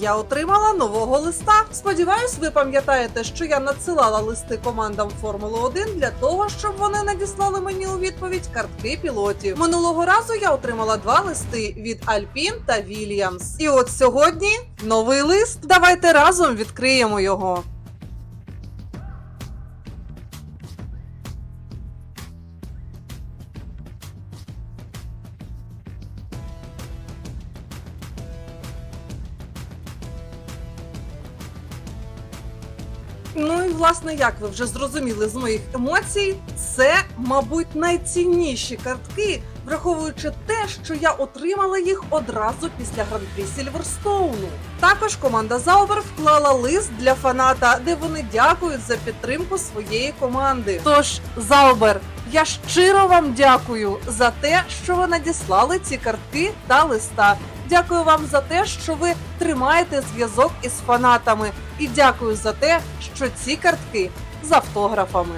Я отримала нового листа. Сподіваюсь, ви пам'ятаєте, що я надсилала листи командам Формули 1 для того, щоб вони надіслали мені у відповідь картки пілотів. Минулого разу я отримала два листи від Альпін та Вільямс. І от сьогодні новий лист. Давайте разом відкриємо його. Ну і власне, як ви вже зрозуміли з моїх емоцій, це, мабуть, найцінніші картки, враховуючи те, що я отримала їх одразу після гран-прі Сільверстоуну. Також команда Заубер вклала лист для фаната, де вони дякують за підтримку своєї команди. Тож, Заубер, я щиро вам дякую за те, що ви надіслали ці картки та листа. Дякую вам за те, що ви тримаєте зв'язок із фанатами, і дякую за те, що ці картки з автографами.